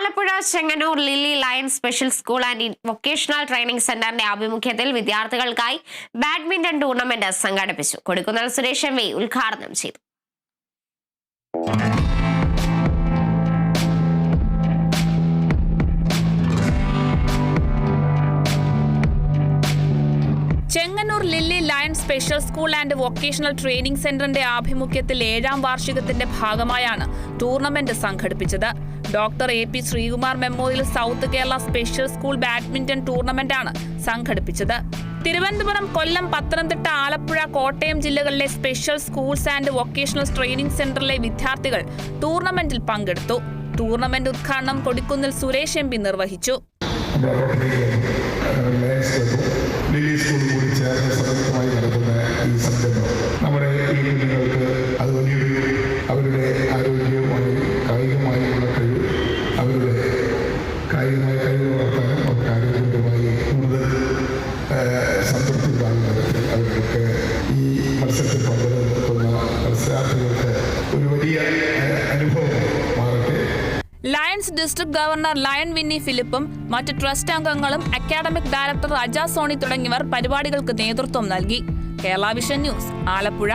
Alappuzha Chengannur Lilly Lion special school and vocational training സെന്ററിന്റെ ആഭിമുഖ്യത്തിൽ വിദ്യാർത്ഥികൾക്കായി ബാഡ്മിന്റൺ ടൂർണമെന്റ് സംഘടിപ്പിച്ചു. കൊടിക്കുന്നിൽ സുരേഷ് എം ഉദ്ഘാടനം ചെയ്തു. Lilly Lion special school and vocational training സെന്ററിന്റെ ആഭിമുഖ്യത്തിൽ ഏഴാം വാർഷികത്തിന്റെ ഭാഗമായാണ് ടൂർണമെന്റ് സംഘടിപ്പിച്ചത്. Doctor A P Sreekumar memorial South Kerala special school badminton ടൂർണമെന്റാണ് സംഘടിപ്പിച്ചത്. തിരുവനന്തപുരം കൊല്ലം പത്തനംതിട്ട ആലപ്പുഴ കോട്ടയം ജില്ലകളിലെ special schools and vocational training സെന്ററിലെ വിദ്യാർത്ഥികൾ ടൂർണമെന്റിൽ പങ്കെടുത്തു. ടൂർണമെന്റ് ഉദ്ഘാടനം കൊടിക്കുന്നിൽ സുരേഷ് എം നിർവഹിച്ചു. കുഞ്ഞുങ്ങൾക്ക് അത് അവരുടെ ആരോഗ്യവുമായി കായികമായുള്ള കഴിവ് അവരുടെ കായികമായ കഴിവ് വളർത്താനും അവർക്ക് ആരോഗ്യപരമായി കൂടുതൽ സംതൃപ്തി ഉണ്ടാകുന്ന അവർക്ക് ഈ മത്സരത്തിൽ പങ്കെടുക്കുന്ന മത്സരാർത്ഥികൾക്ക് ഒരു വലിയ അനുഭവം മാറട്ടെ. Lions district governor Lion Vinny ഫിലിപ്പും മറ്റ് ട്രസ്റ്റ് അംഗങ്ങളും അക്കാഡമിക് ഡയറക്ടർ രാജാ സോണി തുടങ്ങിയവർ പരിപാടികൾക്ക് നേതൃത്വം നൽകി. Kerala Vision News Alappuzha.